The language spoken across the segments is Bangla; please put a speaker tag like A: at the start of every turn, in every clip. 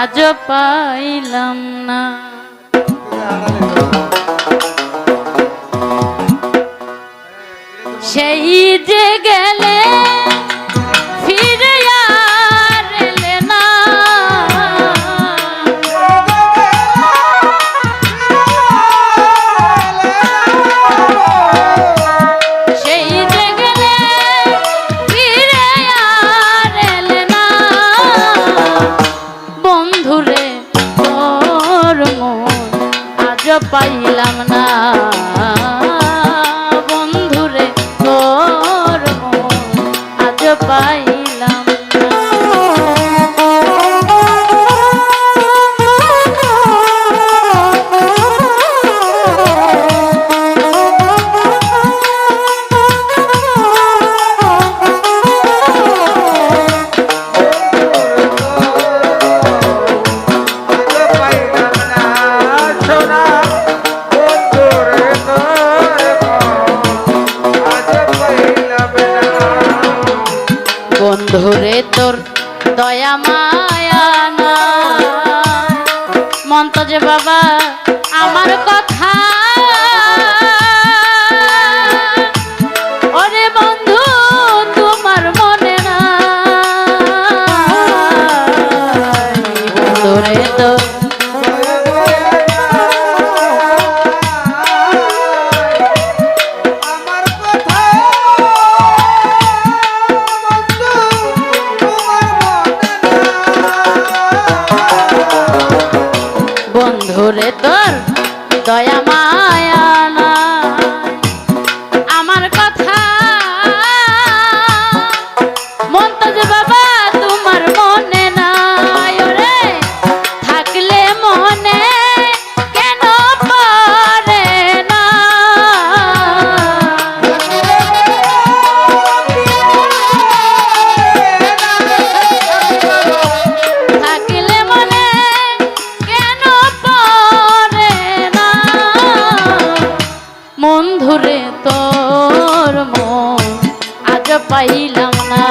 A: আজ পাইলাম না। সেই যে গেলে পাইলাম না। মায়া মায়া না। বাবা আমার পাইলাম না।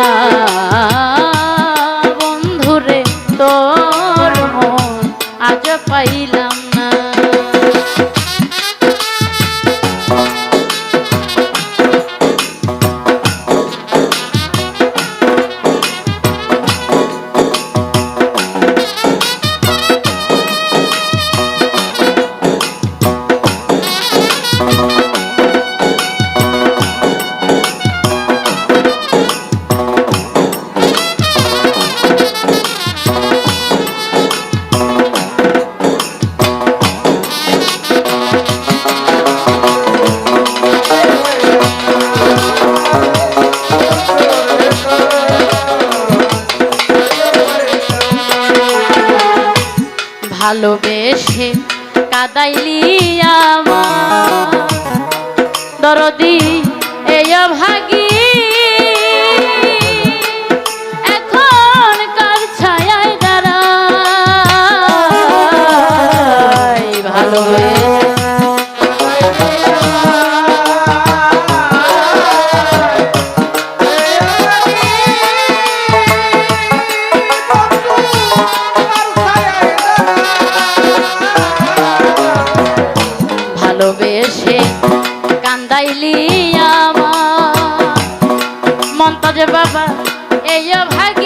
A: ভালোবেসে কাদাইলি আমার। দরদি এই ভাগি ভালোবেসে কান্দাইলি আমার। মন্তাজ বাবা এই ভাগ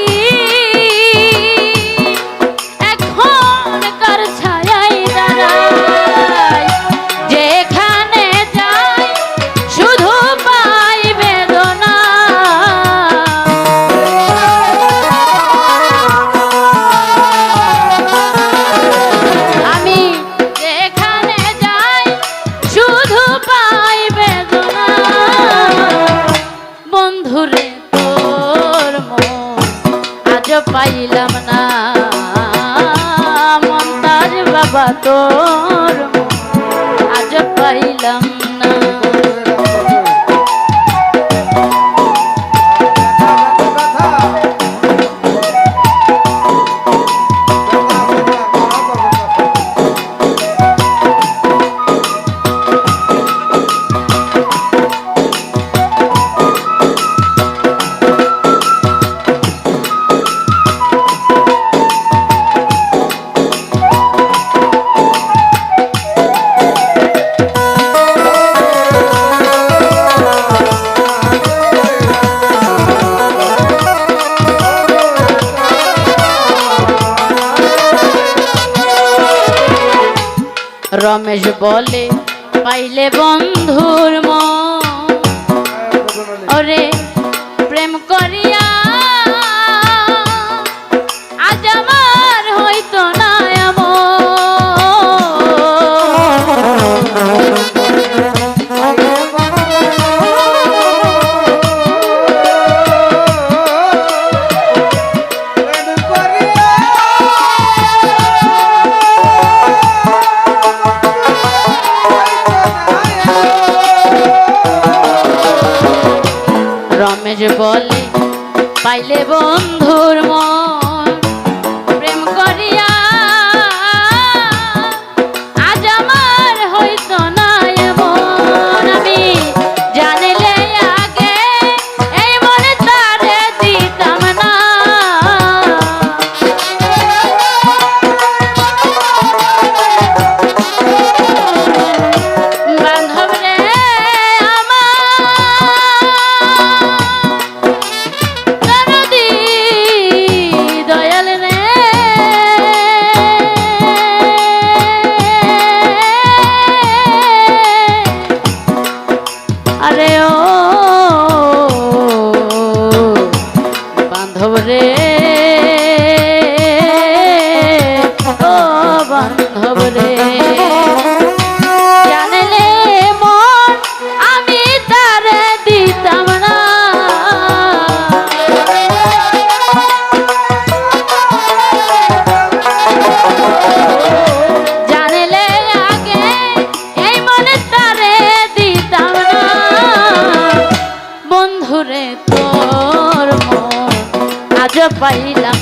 A: তোর রমেশ বলে পাইলে বন্ধুর মন পাইলাম